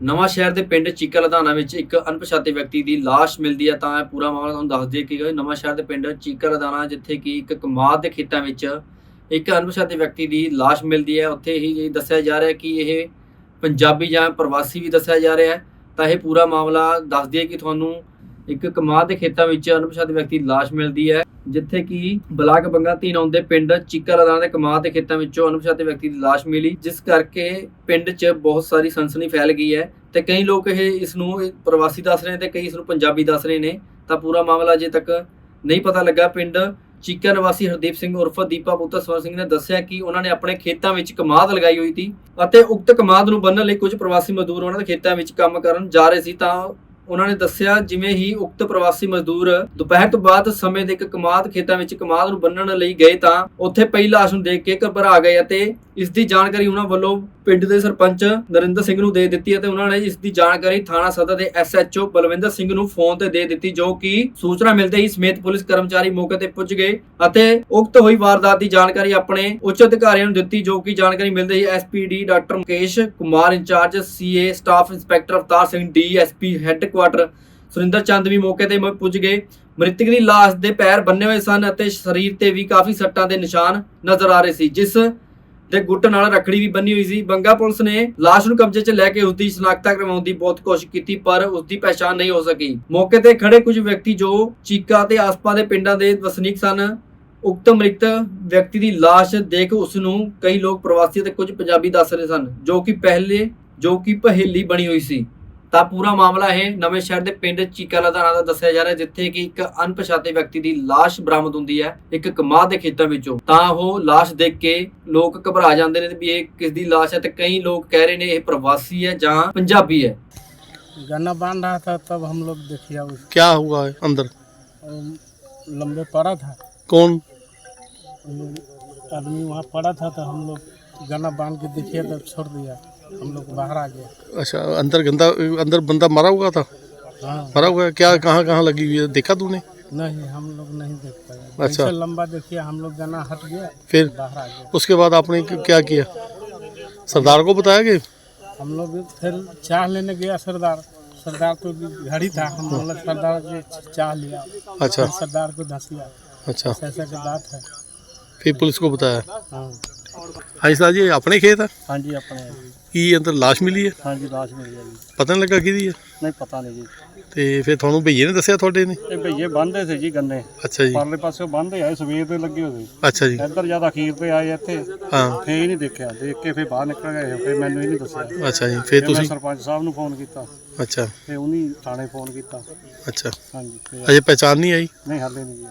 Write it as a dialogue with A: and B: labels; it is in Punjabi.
A: ਨਵਾਂ ਸ਼ਹਿਰ ਦੇ ਪਿੰਡ ਚੀਕਾ ਲਧਾਣਾ ਵਿੱਚ ਇੱਕ ਅਣਪਛਾਤੇ ਵਿਅਕਤੀ ਦੀ ਲਾਸ਼ ਮਿਲਦੀ ਹੈ, ਤਾਂ ਇਹ ਪੂਰਾ ਮਾਮਲਾ ਤੁਹਾਨੂੰ ਦੱਸ ਦਈਏ ਕਿ ਨਵਾਂ ਸ਼ਹਿਰ ਦੇ ਪਿੰਡ ਚੀਕਾ ਲਧਾਣਾ ਜਿੱਥੇ ਕਿ ਇੱਕ ਕਮਾਦ ਦੇ ਖੇਤਾਂ ਵਿੱਚ ਇੱਕ ਅਣਪਛਾਤੇ ਵਿਅਕਤੀ ਦੀ ਲਾਸ਼ ਮਿਲਦੀ ਹੈ। ਉੱਥੇ ਹੀ ਦੱਸਿਆ ਜਾ ਰਿਹਾ ਹੈ ਕਿ ਇਹ ਪੰਜਾਬੀ ਜਾਂ ਪ੍ਰਵਾਸੀ ਵੀ ਦੱਸਿਆ ਜਾ ਰਿਹਾ ਹੈ। ਤਾਂ ਇਹ ਪੂਰਾ ਮਾਮਲਾ ਦੱਸ ਦਈਏ ਕਿ ਤੁਹਾਨੂੰ ਇੱਕ ਕਮਾਦ ਦੇ ਖੇਤਾਂ ਵਿੱਚ ਅਣਪਛਾਤੇ ਵਿਅਕਤੀ ਦੀ ਲਾਸ਼ ਮਿਲਦੀ ਹੈ, ਜਿੱਥੇ ਕਿ ਬਲਾਕ ਬੰਗਾ ਧੀਨ ਆਉਂਦੇ ਪਿੰਡ ਚੀਕਾ ਲਦਾਣਾ ਦੇ ਕਮਾਦ ਦੇ ਖੇਤਾਂ ਵਿੱਚੋਂ ਅਣਪਛਾਤੇ ਵਿਅਕਤੀ ਦੀ ਲਾਸ਼ ਮਿਲੀ, ਜਿਸ ਕਰਕੇ ਪਿੰਡ 'ਚ ਬਹੁਤ ਸਾਰੀ ਸਨਸਨੀ ਫੈਲ ਗਈ ਹੈ ਤੇ ਕਈ ਲੋਕ ਇਹ ਇਸ ਨੂੰ ਪ੍ਰਵਾਸੀ ਦੱਸ ਰਹੇ ਨੇ ਤੇ ਕਈ ਇਸ ਨੂੰ ਪੰਜਾਬੀ ਦੱਸ ਰਹੇ ਨੇ। ਤਾਂ ਪੂਰਾ ਮਾਮਲਾ ਅਜੇ ਤੱਕ ਨਹੀਂ ਪਤਾ ਲੱਗਾ। ਪਿੰਡ ਚੀਕਾ ਨਿਵਾਸੀ ਹਰਦੀਪ ਸਿੰਘ ਉਰਫ ਦੀਪਾ ਪੁੱਤਰ ਸਵਰ ਸਿੰਘ ਨੇ ਦੱਸਿਆ ਕਿ ਉਹਨਾਂ ਨੇ ਆਪਣੇ ਖੇਤਾਂ ਵਿੱਚ ਕਮਾਦ ਲਗਾਈ ਹੋਈ ਸੀ ਅਤੇ ਉਕਤ ਕਮਾਦ ਨੂੰ ਬੰਨਣ ਲਈ ਕੁਝ ਪ੍ਰਵਾਸੀ ਮਜ਼ਦੂਰ ਉਹਨਾਂ ਦੇ ਖੇਤਾਂ ਵਿੱਚ ਕੰਮ ਕਰਨ ਜਾ ਰਹੇ ਸੀ। ਤਾਂ ਉਹਨਾਂ ਨੇ ਦੱਸਿਆ ਜਿਵੇਂ ਹੀ ਉਕਤ ਪ੍ਰਵਾਸੀ ਮਜ਼ਦੂਰ ਦੁਪਹਿਰ ਤੋਂ ਬਾਅਦ ਸਮੇਂ ਦੇ ਇੱਕ ਕਮਾਦ ਖੇਤਾਂ ਵਿੱਚ ਕਮਾਦ ਨੂੰ ਬੰਨਣ ਲਈ ਗਏ ਤਾਂ ਉੱਥੇ ਪਈ ਲਾਸ਼ ਨੂੰ ਦੇਖ ਕੇ ਘਬਰਾ ਗਏ ਅਤੇ ਇਸ ਦੀ ਜਾਣਕਾਰੀ ਉਹਨਾਂ ਵੱਲੋਂ ਪਿੰਡ ਦੇ ਸਰਪੰਚ ਨਰਿੰਦਰ ਸਿੰਘ ਨੂੰ ਦੇ ਦਿੱਤੀ ਅਤੇ ਉਹਨਾਂ ਨੇ ਇਸ ਦੀ ਜਾਣਕਾਰੀ ਥਾਣਾ ਸਦਰ ਦੇ ਐਸਐਚਓ ਬਲਵਿੰਦਰ ਸਿੰਘ ਨੂੰ ਫੋਨ ਤੇ ਦੇ ਦਿੱਤੀ, ਜੋ ਕਿ ਸੂਚਨਾ ਮਿਲਦੇ ਹੀ ਸਮੇਤ ਪੁਲਿਸ ਕਰਮਚਾਰੀ ਮੌਕੇ ਤੇ ਪੁੱਜ ਗਏ ਅਤੇ ਉਕਤ ਹੋਈ ਵਾਰਦਾਤ ਦੀ ਜਾਣਕਾਰੀ ਆਪਣੇ ਉੱਚ ਅਧਿਕਾਰੀਆਂ ਨੂੰ ਦਿੱਤੀ, ਜੋ ਕਿ ਜਾਣਕਾਰੀ ਮਿਲਦੇ ਹੀ S P D doctor Mukesh Kumar, incharge C A staff inspector Avtar Singh, D S P headquarter Surinder Chand ਵੀ ਮੌਕੇ ਤੇ ਪੁੱਜ ਗਏ। ਮ੍ਰਿਤਕ ਦੀ ਲਾਸ਼ ਦੇ ਪੈਰ ਬੰਨੇ ਹੋਏ ਸਨ ਅਤੇ ਸਰੀਰ ਤੇ ਵੀ ਕਾਫੀ ਸੱਟਾਂ ਦੇ ਨਿਸ਼ਾਨ ਨਜ਼ਰ ਆ ਰਹੇ ਸੀ, ਜਿਸ ਦੇ ਗੁੱਟ ਨਾਲ ਰਖੜੀ ਵੀ ਬੰਨੀ ਹੋਈ ਸੀ। ਬੰਗਾ ਪੁਲਿਸ ਨੇ ਲਾਸ਼ ਨੂੰ ਕਬਜ਼ੇ 'ਚ ਲੈ ਕੇ ਉਸ ਦੀ ਸ਼ਨਾਖਤਾ ਕਰਵਾਉਣ ਦੀ ਬਹੁਤ ਕੋਸ਼ਿਸ਼ ਕੀਤੀ, ਪਰ ਉਸ ਦੀ ਪਛਾਣ ਨਹੀਂ ਹੋ ਸਕੀ। ਮੌਕੇ ਤੇ ਖੜੇ ਕੁਝ ਵਿਅਕਤੀ ਜੋ ਚੀਕਾ ਤੇ ਆਸਪਾਸ ਦੇ ਪਿੰਡਾਂ ਦੇ ਵਸਨੀਕ ਸਨ, ਉਕਤ ਮ੍ਰਿਤਕ ਵਿਅਕਤੀ ਦੀ ਲਾਸ਼ ਦੇਖ ਉਸ ਨੂੰ ਕਈ ਲੋਕ ਪ੍ਰਵਾਸੀ ਅਤੇ ਕੁਝ ਪੰਜਾਬੀ ਦੱਸ ਰਹੇ ਸਨ, ਜੋ ਕਿ ਪਹਿਲੇ, ਜੋ ਕਿ ਪਹੇਲੀ ਬਣੀ ਹੋਈ ਸੀ। ਤਾਂ ਪੂਰਾ ਮਾਮਲਾ ਇਹ ਨਵੇਂ ਸ਼ਹਿਰ ਦੇ ਪਿੰਡ ਚੀਕਾ ਲਧਾਣਾ ਦਾ ਦੱਸਿਆ ਜਾ ਰਿਹਾ ਜਿੱਥੇ ਕਿ ਇੱਕ ਅਣਪਛਾਤੇ ਵਿਅਕਤੀ ਦੀ ਲਾਸ਼ ਬਰਾਮਦ ਹੁੰਦੀ ਹੈ ਇੱਕ ਕਮਾਦ ਦੇ ਖੇਤਾਂ ਵਿੱਚੋਂ ਤਾਂ ਉਹ ਲਾਸ਼ ਦੇਖ ਕੇ ਲੋਕ ਘਬਰਾ ਜਾਂਦੇ ਨੇ ਵੀ ਇਹ ਕਿਸ ਦੀ ਲਾਸ਼ ਹੈ ਤੇ ਕਈ ਲੋਕ ਕਹਿ ਰਹੇ ਨੇ ਇਹ ਪ੍ਰਵਾਸੀ ਹੈ ਜਾਂ ਪੰਜਾਬੀ ਹੈ
B: गन्ना बांध रहा था तब हम लोग देखिए उस
C: क्या हुआ है अंदर
B: अम, लंबे पड़ा था
C: कौन
B: अम, आदमी वहाँ पड़ा था तो हम लोग गन्ना बांध के देखिए तब छोड़ दिया हम लोग बाहर आ गए।
C: अच्छा अंदर गंदा अंदर बंदा मरा हुआ था?
B: हाँ।
C: मरा हुआ है? क्या कहाँ कहाँ लगी हुई है? देखा तूने?
B: नहीं हम लोग नहीं देख पाए।
C: अच्छा।
B: ऐसे लंबा देखिए हम लोग गन्ना हट गया
C: फिर
B: बाहर आ गए।
C: उसके बाद आपने क्या किया? सरदार को बताया कि?
B: हम लोग फिर चाह लेने गया सरदार। सरदार तो घड़ी था हम बोला सरदार जी चाह लिया।
C: अच्छा।
B: फिर सरदार को धस लिया।
C: अच्छा।
B: ऐसा की बात है।
C: फिर पुलिस को बताया?
B: हाँ।
C: ਹਾਂਜੀ ਸਰ ਜੀ ਆਪਣੇ
B: ਖੇਤ ਹਾਂਜੀ ਆਪਣੇ
C: ਕੀ ਅੰਦਰ ਲਾਸ਼ ਮਿਲੀ ਹੈ?
B: ਹਾਂਜੀ ਲਾਸ਼ ਮਿਲੀ ਆ ਜੀ।
C: ਪਤਾ ਨਹੀਂ ਲੱਗਾ ਕਿਹਦੀ ਹੈ?
B: ਨਹੀਂ ਪਤਾ ਨਹੀਂ ਜੀ।
C: ਤੇ ਫਿਰ ਤੁਹਾਨੂੰ ਭਈਏ ਨੇ ਦੱਸਿਆ ਤੁਹਾਡੇ ਨੇ?
B: ਇਹ ਭਈਏ ਬੰਨਦੇ ਸੀ ਜੀ ਗੰਨੇ।
C: ਅੱਛਾ ਜੀ।
B: ਪਰਲੇ ਪਾਸੇ ਬੰਨਦੇ ਆਏ ਸਵੇਰ ਦੇ ਲੱਗੇ ਹੋਏ। ਸੀ।
C: ਅੱਛਾ ਜੀ।
B: ਇੱਧਰ ਜਦ ਅਖੀਰ ਤੇ ਆਏ ਇੱਥੇ।
C: ਹਾਂ।
B: ਫੇਰ ਹੀ ਨਹੀਂ ਦੇਖਿਆ। ਦੇਖ ਕੇ ਫੇਰ ਬਾਹਰ ਨਿਕਲ ਗਏ ਫੇਰ ਮੈਨੂੰ ਹੀ ਨਹੀਂ ਦੱਸਿਆ।
C: ਫਿਰ ਅੱਛਾ ਜੀ ਫਿਰ ਤੁਸੀਂ?
B: ਸਰਪੰਚ ਸਾਹਿਬ ਨੂੰ ਫੋਨ ਕੀਤਾ।
C: ਅੱਛਾ।
B: ਤੇ ਉਹਨੇ ਥਾਣੇ ਫੋਨ ਕੀਤਾ।
C: ਅੱਛਾ।
B: ਹਾਂਜੀ
C: ਅਜੇ ਪਹਿਚਾਨ ਨਹੀਂ ਆਈ?
B: ਨਹੀਂ ਹਾਲੇ ਨਹੀਂ ਜੀ